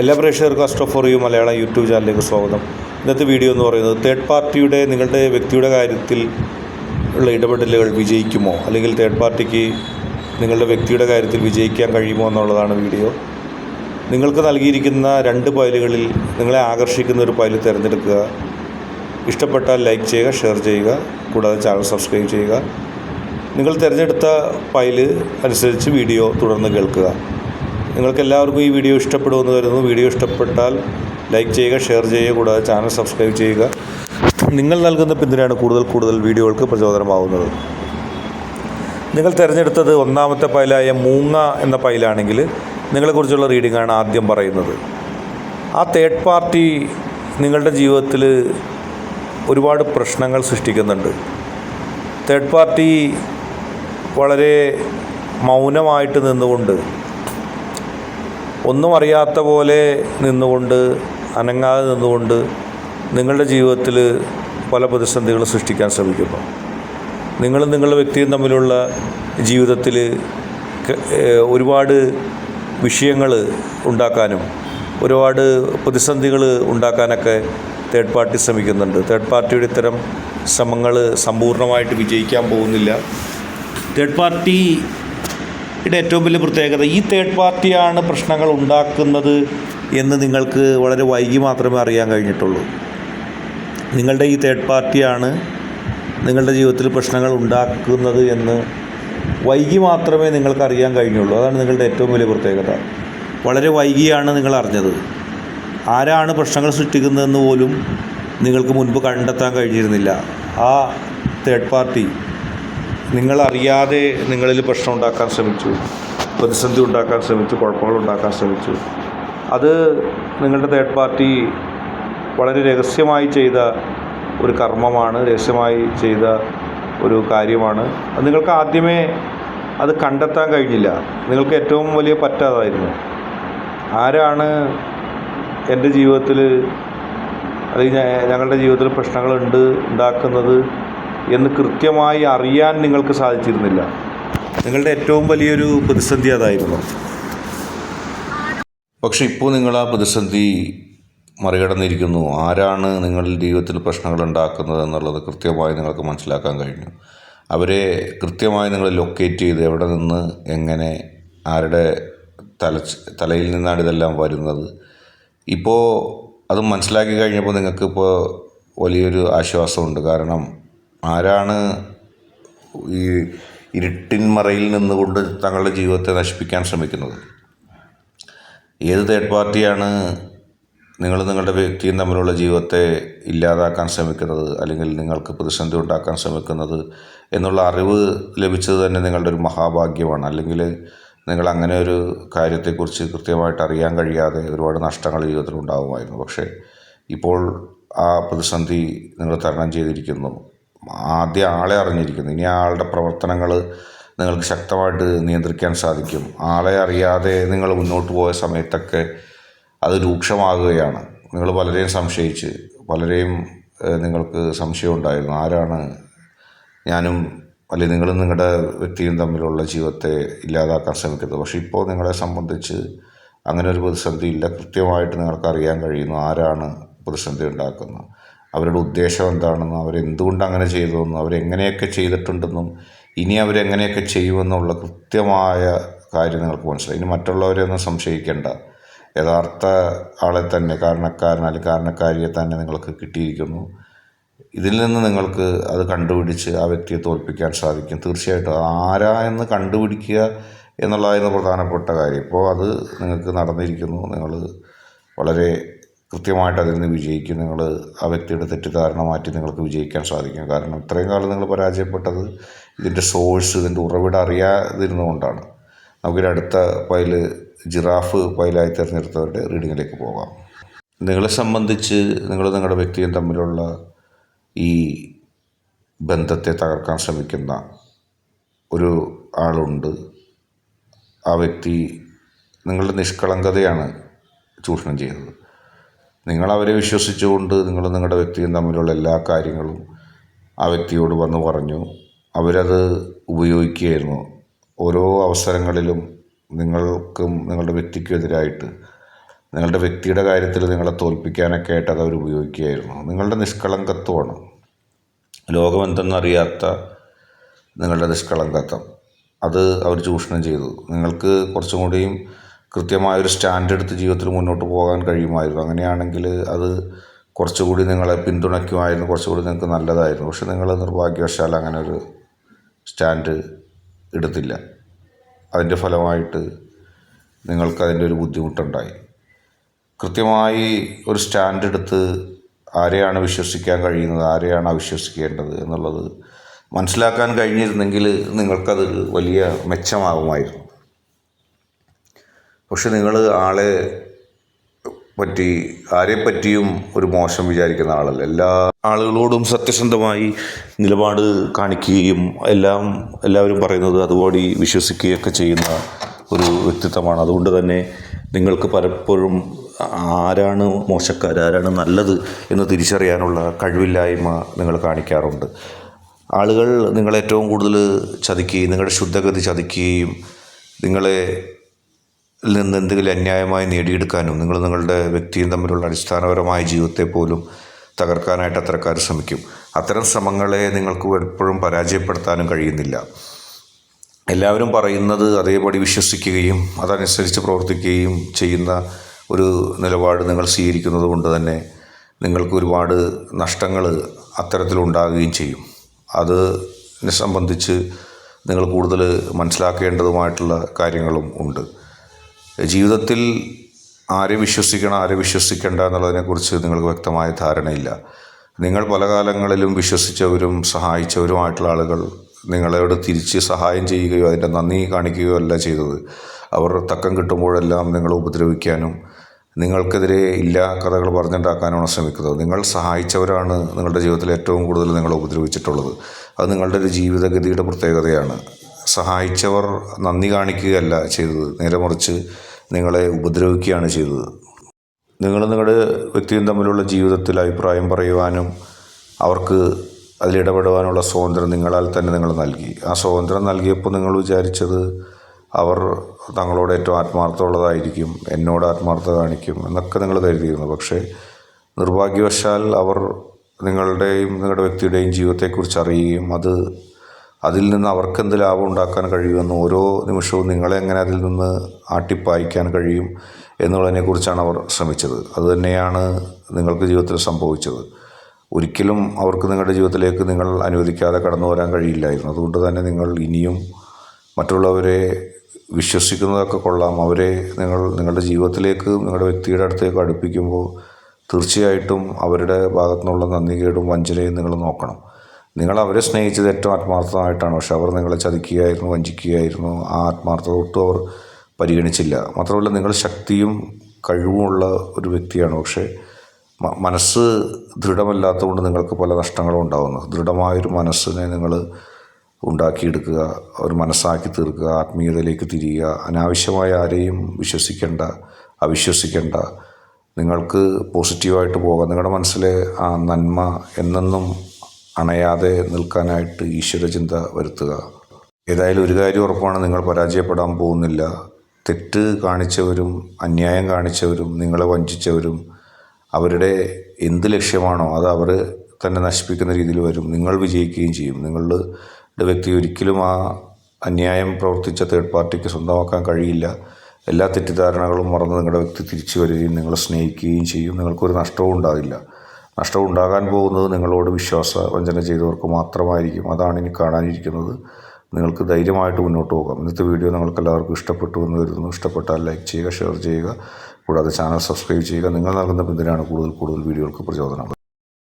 എല്ലാ പ്രേക്ഷകർക്കും astro for you Malayalam YouTube ചാനലിലേക്ക് സ്വാഗതം. ഇന്നത്തെ വീഡിയോ എന്ന് പറയുന്നത് തേർഡ് പാർട്ടിയുടെ നിങ്ങളുടെ വ്യക്തിയുടെ കാര്യത്തിൽ ഉള്ള ഇടപെടലുകൾ വിജയിക്കുമോ? അല്ലെങ്കിൽ തേർഡ് പാർട്ടിക്ക് നിങ്ങളുടെ വ്യക്തിയുടെ കാര്യത്തിൽ വിജയിക്കാൻ കഴിയുമോ എന്നുള്ളതാണ് വീഡിയോ. നിങ്ങൾക്ക് നൽകിയിരിക്കുന്ന രണ്ട് പൈലുകളിൽ നിങ്ങളെ ആകർഷിക്കുന്ന ഒരു പൈൽ തിരഞ്ഞെടുക്കുക. ഇഷ്ടപ്പെട്ടാൽ ലൈക്ക് ചെയ്യുക ഷെയർ ചെയ്യുക. കൂടാതെ ചാനൽ സബ്സ്ക്രൈബ് ചെയ്യുക. നിങ്ങൾ തിരഞ്ഞെടുത്ത പൈൽ അനുസരിച്ച് വീഡിയോ തുടർന്ന് കേൾക്കുക. നിങ്ങൾക്ക് എല്ലാവർക്കും ഈ വീഡിയോ ഇഷ്ടപ്പെടുമെന്ന് കരുതുന്നു. വീഡിയോ ഇഷ്ടപ്പെട്ടാൽ ലൈക്ക് ചെയ്യുക ഷെയർ ചെയ്യുക കൂടാതെ ചാനൽ സബ്സ്ക്രൈബ് ചെയ്യുക. നിങ്ങൾ നൽകുന്ന പിന്തുണയാണ് കൂടുതൽ കൂടുതൽ വീഡിയോകൾക്ക് പ്രചോദനമാകുന്നത് നിങ്ങൾ തിരഞ്ഞെടുത്തത് ഒന്നാമത്തെ പൈലായ മൂങ്ങ എന്ന പൈലാണെങ്കിൽ നിങ്ങളെക്കുറിച്ചുള്ള റീഡിംഗ് ആണ് ആദ്യം പറയുന്നത്. ആ തേർഡ് പാർട്ടി നിങ്ങളുടെ ജീവിതത്തിൽ ഒരുപാട് പ്രശ്നങ്ങൾ സൃഷ്ടിക്കുന്നുണ്ട്. തേർഡ് പാർട്ടി വളരെ മൗനമായിട്ട് നിന്നുകൊണ്ട് ഒന്നും അറിയാത്ത പോലെ നിന്നുകൊണ്ട് അനങ്ങാതെ നിന്നുകൊണ്ട് നിങ്ങളുടെ ജീവിതത്തിൽ പല പ്രതിസന്ധികളും സൃഷ്ടിക്കാൻ ശ്രമിക്കുന്നു. നിങ്ങളും നിങ്ങളുടെ വ്യക്തിയും തമ്മിലുള്ള ജീവിതത്തിൽ ഒരുപാട് വിഷയങ്ങൾ ഉണ്ടാക്കാനും ഒരുപാട് പ്രതിസന്ധികൾ ഉണ്ടാക്കാനൊക്കെ തേർഡ് പാർട്ടി ശ്രമിക്കുന്നുണ്ട്. തേർഡ് പാർട്ടിയുടെ ഇത്തരം ശ്രമങ്ങൾ സമ്പൂർണമായിട്ട് വിജയിക്കാൻ പോകുന്നില്ല. തേർഡ് പാർട്ടിയുടെ ഏറ്റവും വലിയ പ്രത്യേകത ഈ തേർഡ് പാർട്ടിയാണ് പ്രശ്നങ്ങൾ ഉണ്ടാക്കുന്നത് എന്ന് നിങ്ങൾക്ക് വളരെ വൈകി മാത്രമേ അറിയാൻ കഴിഞ്ഞിട്ടുള്ളൂ. നിങ്ങളുടെ ഈ തേർഡ് പാർട്ടിയാണ് നിങ്ങളുടെ ജീവിതത്തിൽ പ്രശ്നങ്ങൾ ഉണ്ടാക്കുന്നത് എന്ന് വൈകി മാത്രമേ നിങ്ങൾക്ക് അറിയാൻ കഴിഞ്ഞുള്ളൂ. അതാണ് നിങ്ങളുടെ ഏറ്റവും വലിയ പ്രത്യേകത. വളരെ വൈകിയാണ് നിങ്ങൾ അറിഞ്ഞത്. ആരാണ് പ്രശ്നങ്ങൾ സൃഷ്ടിക്കുന്നതെന്ന് പോലും നിങ്ങൾക്ക് മുൻപ് കണ്ടെത്താൻ കഴിഞ്ഞിരുന്നില്ല. ആ തേർഡ് പാർട്ടി നിങ്ങളറിയാതെ നിങ്ങളിൽ പ്രശ്നം ഉണ്ടാക്കാൻ ശ്രമിച്ചു പ്രതിസന്ധി ഉണ്ടാക്കാൻ ശ്രമിച്ചു കുഴപ്പങ്ങൾ ഉണ്ടാക്കാൻ ശ്രമിച്ചു. അത് നിങ്ങളുടെ തേർഡ് പാർട്ടി വളരെ രഹസ്യമായി ചെയ്ത ഒരു കർമ്മമാണ് രഹസ്യമായി ചെയ്ത ഒരു കാര്യമാണ്. അത് നിങ്ങൾക്ക് ആദ്യമേ അത് കണ്ടെത്താൻ കഴിഞ്ഞില്ല. നിങ്ങൾക്ക് ഏറ്റവും വലിയ പറ്റാതായിരുന്നു ആരാണ് എന്റെ ജീവിതത്തിൽ അല്ലെങ്കിൽ ഞങ്ങളുടെ ജീവിതത്തിൽ പ്രശ്നങ്ങളുണ്ട് ഉണ്ടാക്കുന്നത് എന്ന് കൃത്യമായി അറിയാൻ നിങ്ങൾക്ക് സാധിച്ചിരുന്നില്ല. നിങ്ങളുടെ ഏറ്റവും വലിയൊരു പ്രതിസന്ധി അതായിരുന്നു. പക്ഷെ ഇപ്പോൾ നിങ്ങൾ ആ പ്രതിസന്ധി മറികടന്നിരിക്കുന്നു. ആരാണ് നിങ്ങളുടെ ജീവിതത്തിൽ പ്രശ്നങ്ങൾ ഉണ്ടാക്കുന്നത് എന്നുള്ളത് കൃത്യമായി നിങ്ങൾക്ക് മനസ്സിലാക്കാൻ കഴിഞ്ഞു. അവരെ കൃത്യമായി നിങ്ങൾ ലൊക്കേറ്റ് ചെയ്ത് എവിടെ നിന്ന് എങ്ങനെ ആരുടെ തല തലയിൽ നിന്നാണ് ഇതെല്ലാം വരുന്നത്. ഇപ്പോൾ അത് മനസ്സിലാക്കി കഴിഞ്ഞപ്പോൾ നിങ്ങൾക്കിപ്പോൾ വലിയൊരു ആശ്വാസമുണ്ട്. കാരണം ആരാണ് ഈ ഇരുട്ടിൻ മറയിൽ നിന്നുകൊണ്ട് തങ്ങളുടെ ജീവിതത്തെ നശിപ്പിക്കാൻ ശ്രമിക്കുന്നത്? ഏത് തേർഡ് പാർട്ടിയാണ് നിങ്ങൾ നിങ്ങളുടെ വ്യക്തിയും തമ്മിലുള്ള ജീവിതത്തെ ഇല്ലാതാക്കാൻ ശ്രമിക്കുന്നത്? അല്ലെങ്കിൽ നിങ്ങൾക്ക് പ്രതിസന്ധി ഉണ്ടാക്കാൻ ശ്രമിക്കുന്നത്? എന്നുള്ള അറിവ് ലഭിച്ചത് തന്നെ നിങ്ങളുടെ ഒരു മഹാഭാഗ്യമാണ്. അല്ലെങ്കിൽ നിങ്ങൾ അങ്ങനെ ഒരു കാര്യത്തെക്കുറിച്ച് കൃത്യമായിട്ട് അറിയാൻ കഴിയാതെ ഒരുപാട് നഷ്ടങ്ങൾ ജീവിതത്തിൽ ഉണ്ടാകുമായിരുന്നു പക്ഷേ ഇപ്പോൾ ആ പ്രതിസന്ധി നിങ്ങൾ തരണം ചെയ്തിരിക്കുന്നു. ആദ്യം ആളെ അറിഞ്ഞിരിക്കുന്നു. ഇനി ആളുടെ പ്രവർത്തനങ്ങൾ നിങ്ങൾക്ക് ശക്തമായിട്ട് നിയന്ത്രിക്കാൻ സാധിക്കും. ആളെ അറിയാതെ നിങ്ങൾ മുന്നോട്ട് പോയ സമയത്തൊക്കെ അത് രൂക്ഷമാകുകയാണ്. നിങ്ങൾ പലരെയും സംശയിച്ച് പലരെയും നിങ്ങൾക്ക് സംശയം ഉണ്ടായിരുന്നു. ആരാണ് ഞാനും അല്ലെങ്കിൽ നിങ്ങളും നിങ്ങളുടെ വ്യക്തിയും തമ്മിലുള്ള ജീവിതത്തെ ഇല്ലാതാക്കാൻ ശ്രമിക്കുന്നത്. പക്ഷേ ഇപ്പോൾ നിങ്ങളെ സംബന്ധിച്ച് അങ്ങനെ ഒരു പ്രതിസന്ധി ഇല്ല. കൃത്യമായിട്ട് നിങ്ങൾക്ക് അറിയാൻ കഴിയുന്നു ആരാണ് പ്രതിസന്ധി ഉണ്ടാക്കുന്നത്. അവരുടെ ഉദ്ദേശം എന്താണെന്നും അവരെന്തുകൊണ്ട് അങ്ങനെ ചെയ്തതെന്നും അവരെങ്ങനെയൊക്കെ ചെയ്തിട്ടുണ്ടെന്നും ഇനി അവരെങ്ങനെയൊക്കെ ചെയ്യുമെന്നുള്ള കൃത്യമായ കാര്യം നിങ്ങൾക്ക് മനസ്സിലായി. ഇനി മറ്റുള്ളവരെ ഒന്നും സംശയിക്കേണ്ട. യഥാർത്ഥ ആളെ തന്നെ കാരണക്കാരൻ അല്ലെങ്കിൽ കാരണക്കാരിയെ തന്നെ നിങ്ങൾക്ക് കിട്ടിയിരിക്കുന്നു. ഇതിൽ നിന്ന് നിങ്ങൾക്ക് അത് കണ്ടുപിടിച്ച് ആ വ്യക്തിയെ തോൽപ്പിക്കാൻ സാധിക്കും. തീർച്ചയായിട്ടും ആരാ എന്ന് കണ്ടുപിടിക്കുക എന്നുള്ളതായിരുന്നു പ്രധാനപ്പെട്ട കാര്യം. ഇപ്പോൾ അത് നിങ്ങൾക്ക് നടന്നിരിക്കുന്നു. നിങ്ങൾ വളരെ കൃത്യമായിട്ട് അതിൽ നിന്ന് വിജയിക്കും. നിങ്ങൾ ആ വ്യക്തിയുടെ തെറ്റിദ്ധാരണ മാറ്റി നിങ്ങൾക്ക് വിജയിക്കാൻ സാധിക്കും. കാരണം ഇത്രയും കാലം നിങ്ങൾ പരാജയപ്പെട്ടത് ഇതിന്റെ സോഴ്സ് ഇതിന്റെ ഉറവിടം അറിയാതിരുന്നുകൊണ്ടാണ് നമുക്കൊരു അടുത്ത പൈൽ ജിറാഫ് പൈലായി തിരഞ്ഞെടുത്തവരുടെ റീഡിങ്ങിലേക്ക് പോകാം. നിങ്ങളെ സംബന്ധിച്ച് നിങ്ങൾ നിങ്ങളുടെ വ്യക്തിയും തമ്മിലുള്ള ഈ ബന്ധത്തെ തകർക്കാൻ ശ്രമിക്കുന്ന ഒരു ആളുണ്ട്. ആ വ്യക്തി നിങ്ങളുടെ നിഷ്കളങ്കതയാണ് ചൂഷണം ചെയ്യുന്നത് നിങ്ങൾ അവരെ വിശ്വസിച്ചുകൊണ്ട് നിങ്ങൾ നിങ്ങളുടെ വ്യക്തിയും തമ്മിലുള്ള എല്ലാ കാര്യങ്ങളും ആ വ്യക്തിയോട് വന്ന് പറഞ്ഞു. അവരത് ഉപയോഗിക്കുകയായിരുന്നു. ഓരോ അവസരങ്ങളിലും നിങ്ങൾക്കും നിങ്ങളുടെ വ്യക്തിക്കും എതിരായിട്ട് നിങ്ങളുടെ വ്യക്തിയുടെ കാര്യത്തിൽ നിങ്ങളെ തോൽപ്പിക്കാനൊക്കെ ആയിട്ട് അത് അവർ ഉപയോഗിക്കുകയായിരുന്നു. നിങ്ങളുടെ നിഷ്കളങ്കത്വമാണ്. ലോകമെന്തെന്നറിയാത്ത നിങ്ങളുടെ നിഷ്കളങ്കത്വം. അത് അവർ ചൂഷണം ചെയ്തു. നിങ്ങൾക്ക് കുറച്ചും കൂടിയും കൃത്യമായൊരു സ്റ്റാൻഡ് എടുത്ത് ജീവിതത്തിൽ മുന്നോട്ട് പോകാൻ കഴിയുമായിരുന്നു. അങ്ങനെയാണെങ്കിൽ അത് കുറച്ചുകൂടി നിങ്ങളെ പിന്തുണയ്ക്കുമായിരുന്നു കുറച്ചുകൂടി നിങ്ങൾക്ക് നല്ലതായിരുന്നു. പക്ഷെ നിങ്ങൾ നിർഭാഗ്യവശാൽ അങ്ങനെ ഒരു സ്റ്റാൻഡ് എടുത്തില്ല. അതിന്റെ ഫലമായിട്ട് നിങ്ങൾക്ക് അതിന്റെ ഒരു ബുദ്ധിമുട്ടുണ്ടായി. കൃത്യമായി ഒരു സ്റ്റാൻഡ് എടുത്ത് ആരെയാണ് വിശ്വസിക്കാൻ കഴിയുന്നത് ആരെയാണ് അവിശ്വസിക്കേണ്ടത് എന്നുള്ളത് മനസ്സിലാക്കാൻ കഴിഞ്ഞിരുന്നെങ്കിൽ നിങ്ങൾക്കത് വലിയ മെച്ചമാകുമായിരുന്നു. പക്ഷെ നിങ്ങൾ ആളെ പറ്റി ആരെ പറ്റിയും ഒരു മോശം വിചാരിക്കുന്ന ആളല്ല. എല്ലാ ആളുകളോടും സത്യസന്ധമായി നിലപാട് കാണിക്കുകയും എല്ലാം എല്ലാവരും പറയുന്നത് അതുപോലെ വിശ്വസിക്കുകയൊക്കെ ചെയ്യുന്ന ഒരു വ്യക്തിത്വമാണ്. അതുകൊണ്ട് തന്നെ നിങ്ങൾക്ക് പലപ്പോഴും ആരാണ് മോശക്കാർ ആരാണ് നല്ലത് എന്ന് തിരിച്ചറിയാനുള്ള കഴിവില്ലായ്മ നിങ്ങൾ കാണിക്കാറുണ്ട്. ആളുകൾ നിങ്ങളെ ഏറ്റവും കൂടുതൽ ചതിക്കുകയും നിങ്ങളുടെ ശുദ്ധഗതി ചതിക്കുകയും നിങ്ങളെ നിന്ന് എന്തെങ്കിലും അന്യായമായി നേടിയെടുക്കാനും നിങ്ങൾ നിങ്ങളുടെ വ്യക്തിയും തമ്മിലുള്ള അടിസ്ഥാനപരമായ ജീവിതത്തെ പോലും തകർക്കാനായിട്ട് അത്തരക്കാർ ശ്രമിക്കും. അത്തരം ശ്രമങ്ങളെ നിങ്ങൾക്ക് എപ്പോഴും പരാജയപ്പെടുത്താനും കഴിയുന്നില്ല. എല്ലാവരും പറയുന്നത് അതേപടി വിശ്വസിക്കുകയും അതനുസരിച്ച് പ്രവർത്തിക്കുകയും ചെയ്യുന്ന ഒരു നിലപാട് നിങ്ങൾ സ്വീകരിക്കുന്നത് കൊണ്ട് തന്നെ നിങ്ങൾക്ക് ഒരുപാട് നഷ്ടങ്ങൾ അത്തരത്തിലുണ്ടാകുകയും ചെയ്യും. അതിനെ സംബന്ധിച്ച് നിങ്ങൾ കൂടുതൽ മനസ്സിലാക്കേണ്ടതുമായിട്ടുള്ള കാര്യങ്ങളും ഉണ്ട്. ജീവിതത്തിൽ ആരെ വിശ്വസിക്കണം ആരെ വിശ്വസിക്കേണ്ട എന്നുള്ളതിനെക്കുറിച്ച് നിങ്ങൾക്ക് വ്യക്തമായ ധാരണയില്ല. നിങ്ങൾ പല കാലങ്ങളിലും വിശ്വസിച്ചവരും സഹായിച്ചവരുമായിട്ടുള്ള ആളുകൾ നിങ്ങളോട് തിരിച്ച് സഹായം ചെയ്യുകയോ അതിന്റെ നന്ദി കാണിക്കുകയോ അല്ല ചെയ്തത്. അവർ തക്കം കിട്ടുമ്പോഴെല്ലാം നിങ്ങളെ ഉപദ്രവിക്കാനും നിങ്ങൾക്കെതിരെ ഇല്ലാ കഥകൾ പറഞ്ഞുണ്ടാക്കാനാണ് ശ്രമിക്കുന്നത്. നിങ്ങൾ സഹായിച്ചവരാണ് നിങ്ങളുടെ ജീവിതത്തിൽ ഏറ്റവും കൂടുതൽ നിങ്ങളെ ഉപദ്രവിച്ചിട്ടുള്ളത്. അത് നിങ്ങളുടെ ഒരു ജീവിതഗതിയുടെ പ്രത്യേകതയാണ്. സഹായിച്ചവർ നന്ദി കാണിക്കുകയല്ല ചെയ്തത്. നേരെ മറിച്ച് നിങ്ങളെ ഉപദ്രവിക്കുകയാണ് ചെയ്തത്. നിങ്ങൾ നിങ്ങളുടെ വ്യക്തിയും തമ്മിലുള്ള ജീവിതത്തിൽ അഭിപ്രായം പറയുവാനും അവർക്ക് അതിലിടപെടുവാനുള്ള സ്വാതന്ത്ര്യം നിങ്ങളാൽ തന്നെ നിങ്ങൾ നൽകി. ആ സ്വാതന്ത്ര്യം നൽകിയപ്പോൾ നിങ്ങൾ വിചാരിച്ചത് അവർ തങ്ങളോട് ഏറ്റവും ആത്മാർത്ഥമുള്ളതായിരിക്കും എന്നോട് ആത്മാർത്ഥത കാണിക്കും എന്നൊക്കെ നിങ്ങൾ കരുതിയിരുന്നു. പക്ഷേ നിർഭാഗ്യവശാൽ അവർ നിങ്ങളുടെയും നിങ്ങളുടെ വ്യക്തിയുടെയും ജീവിതത്തെക്കുറിച്ച് അറിയുകയും അത് അതിൽ നിന്ന് അവർക്ക് എന്ത് ലാഭം ഉണ്ടാക്കാൻ കഴിയുമെന്ന് ഓരോ നിമിഷവും നിങ്ങളെ എങ്ങനെ അതിൽ നിന്ന് ആട്ടിപ്പായിക്കാൻ കഴിയും എന്നുള്ളതിനെക്കുറിച്ചാണ് അവർ ശ്രമിച്ചത്. അതുതന്നെയാണ് നിങ്ങൾക്ക് ജീവിതത്തിൽ സംഭവിച്ചത്. ഒരിക്കലും അവർക്ക് നിങ്ങളുടെ ജീവിതത്തിലേക്ക് നിങ്ങൾ അനുവദിക്കാതെ കടന്നു വരാൻ കഴിയില്ലായിരുന്നു. അതുകൊണ്ട് തന്നെ നിങ്ങൾ ഇനിയും മറ്റുള്ളവരെ വിശ്വസിക്കുന്നതൊക്കെ കൊള്ളാം. അവരെ നിങ്ങൾ നിങ്ങളുടെ ജീവിതത്തിലേക്ക് നിങ്ങളുടെ വ്യക്തിയുടെ അടുത്തേക്ക് അടുപ്പിക്കുമ്പോൾ തീർച്ചയായിട്ടും അവരുടെ ഭാഗത്തു നിന്നുള്ള നന്ദികേടും വഞ്ചനയും നിങ്ങൾ നോക്കണം. നിങ്ങൾ അവരെ സ്നേഹിച്ചത് ഏറ്റവും ആത്മാർത്ഥമായിട്ടാണ്. പക്ഷെ അവർ നിങ്ങളെ ചതിക്കുകയായിരുന്നു വഞ്ചിക്കുകയായിരുന്നു. ആ ആത്മാർത്ഥത ഒട്ടും അവർ പരിഗണിച്ചില്ല. മാത്രമല്ല നിങ്ങൾ ശക്തിയും കഴിവുമുള്ള ഒരു വ്യക്തിയാണ്. പക്ഷേ മനസ്സ് ദൃഢമല്ലാത്തതുകൊണ്ട് നിങ്ങൾക്ക് പല നഷ്ടങ്ങളും ഉണ്ടാകുന്നു ദൃഢമായൊരു മനസ്സിനെ നിങ്ങൾ ഉണ്ടാക്കിയെടുക്കുക ഒരു മനസ്സാക്കി തീർക്കുക ആത്മീയതയിലേക്ക് തിരിയുക അനാവശ്യമായ ആരെയും വിശ്വസിക്കേണ്ട അവിശ്വസിക്കേണ്ട. നിങ്ങൾക്ക് പോസിറ്റീവായിട്ട് പോകാം. നിങ്ങളുടെ മനസ്സിലെ ആ നന്മ എന്നെന്നും അണയാതെ നിൽക്കാനായിട്ട് ഈശ്വരചിന്ത വരുത്തുക. ഏതായാലും ഒരു കാര്യം ഉറപ്പാണ് നിങ്ങൾ പരാജയപ്പെടാൻ പോകുന്നില്ല. തെറ്റ് കാണിച്ചവരും അന്യായം കാണിച്ചവരും നിങ്ങളെ വഞ്ചിച്ചവരും അവരുടെ എന്ത് ലക്ഷ്യമാണോ അത് അവർ തന്നെ നശിപ്പിക്കുന്ന രീതിയിൽ വരും. നിങ്ങൾ വിജയിക്കുകയും ചെയ്യും. നിങ്ങളുടെ വ്യക്തി ഒരിക്കലും ആ അന്യായം പ്രവർത്തിച്ച തേർഡ് പാർട്ടിക്ക് സ്വന്തമാക്കാൻ കഴിയില്ല. എല്ലാ തെറ്റിദ്ധാരണകളും മറന്ന് നിങ്ങളുടെ വ്യക്തി തിരിച്ചു വരികയും നിങ്ങളെ സ്നേഹിക്കുകയും ചെയ്യും. നിങ്ങൾക്കൊരു നഷ്ടവും ഉണ്ടാകില്ല നഷ്ടം ഉണ്ടാകാൻ പോകുന്നത് നിങ്ങളോട് വിശ്വാസ വഞ്ചന ചെയ്തവർക്ക് മാത്രമായിരിക്കും. അതാണ് ഇനി കാണാനിരിക്കുന്നത്. നിങ്ങൾക്ക് ധൈര്യമായിട്ട് മുന്നോട്ട് പോകാം. ഇന്നത്തെ വീഡിയോ നിങ്ങൾക്ക് എല്ലാവർക്കും ഇഷ്ടപ്പെട്ടു എന്ന് കരുതുന്നു. ഇഷ്ടപ്പെട്ടാൽ ലൈക്ക് ചെയ്യുക ഷെയർ ചെയ്യുക. കൂടാതെ ചാനൽ സബ്സ്ക്രൈബ് ചെയ്യുക. നിങ്ങൾ നൽകുന്ന പിന്തുണയാണ് കൂടുതൽ കൂടുതൽ വീഡിയോകൾക്ക് പ്രചോദനം.